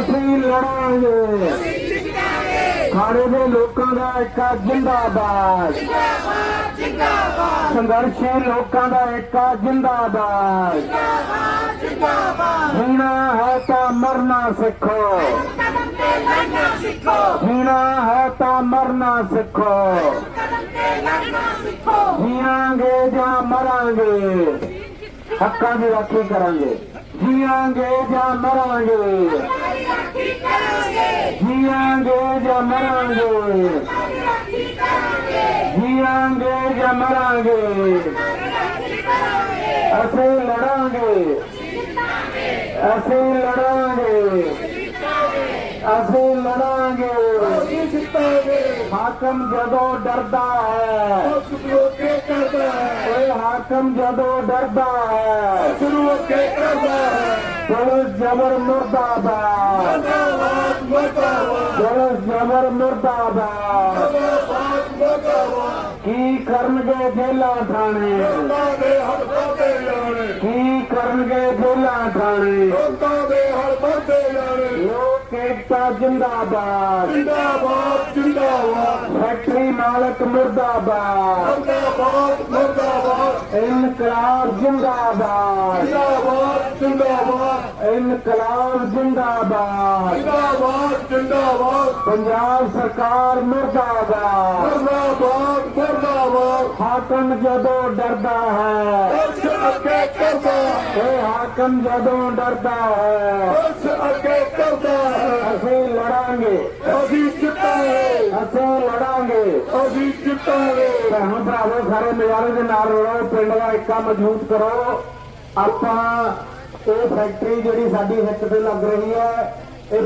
ਅਸੀਂ ਲੜਾਂਗੇ ਖਾੜੇ ਦੇ ਲੋਕਾਂ ਦਾ ਇੱਕ ਜਿੰਦਾਬਾਦ। ਸੰਘਰਸ਼ੀ ਲੋਕਾਂ ਦਾ ਇੱਕ ਜਿੰਦਾਬਾਦ। ਜੀਣਾ ਹੈ ਤਾਂ ਮਰਨਾ ਸਿੱਖੋ। ਜੀਣਾ ਹੈ ਤਾਂ ਮਰਨਾ ਸਿੱਖੋ। ਜੀਵਾਂਗੇ ਜਾਂ ਮਰਾਂਗੇ, ਹੱਕਾਂ ਦੀ ਰਾਖੀ ਕਰਾਂਗੇ। ਜੀਵਾਂਗੇ ਜਾਂ ਮਰਾਂਗੇ। जियांगे या मरांगे जियांगे या मरांगे असे लड़ांगे असे लड़ांगे असे लड़ांगे हाकम जदों डरदा है हाकम जदों डरदा है। पुलिस जबर मुर्दाबाद ਮੁਰਦਾਬਾਦ ਕੀ ਕਰਨਗੇ ਜੇਲਾਂ ਥਾਣੇ ਕੀ ਕਰਨਗੇ ਜੇਲਾਂ ਥਾਣੇ ਲੋਕ ਏਕਤਾ ਜਿੰਦਾਬਾਦ ਜਿੰਦਾਬਾਦ ਜਿੰਦਾਬਾਦ ਫੈਕਟਰੀ ਮਾਲਕ ਮੁਰਦਾਬਾਦ ਜਿੰਦਾਬਾਦ ਮੁਰਦਾਬਾਦ ਇਨਕਲਾਬ ਜਿੰਦਾਬਾਦ ਜਿੰਦਾਬਾਦ ਜਿੰਦਾਬਾਦ ਇਨਕਲਾਬ ਜਿੰਦਾਬਾਦ ਜਿੰਦਾਬਾਦ। ਪੰਜਾਬ ਸਰਕਾਰ ਮੁਰਦਾਬਾਦ। ਮੁਰਦਾਬਾਦ ਮੁਰਦਾਬਾਦ। ਹਾਕਮ ਜਦੋਂ ਡਰਦਾ ਹੈ ਉਸ ਅੱਗੇ ਕਰਦਾ ਏ ਹਾਕਮ ਜਦੋਂ ਡਰਦਾ ਹੈ ਉਸ ਅੱਗੇ ਕਰਦਾ ਅਸੀਂ ਲੜਾਂਗੇ। ਅਸੀਂ ਜਿੱਤਾਂਗੇ। ਅਸੀਂ ਲੜਾਂਗੇ। ਅਸੀਂ ਜਿੱਤਾਂਗੇ। ਭੈਣ ਭਰਾਵੋ ਸਾਰੇ ਨਜ਼ਾਰੇ ਦੇ ਨਾਲ ਰਲੋ ਪਿੰਡ ਦਾ ਇੱਕਾ ਮਜ਼ਬੂਤ ਕਰੋ। ਆਪਾਂ ਇਹ ਫੈਕਟਰੀ ਜਿਹੜੀ ਸਾਡੀ ਹਿੱਤ ਤੇ ਲੱਗ ਰਹੀ ਹੈ ਇਹ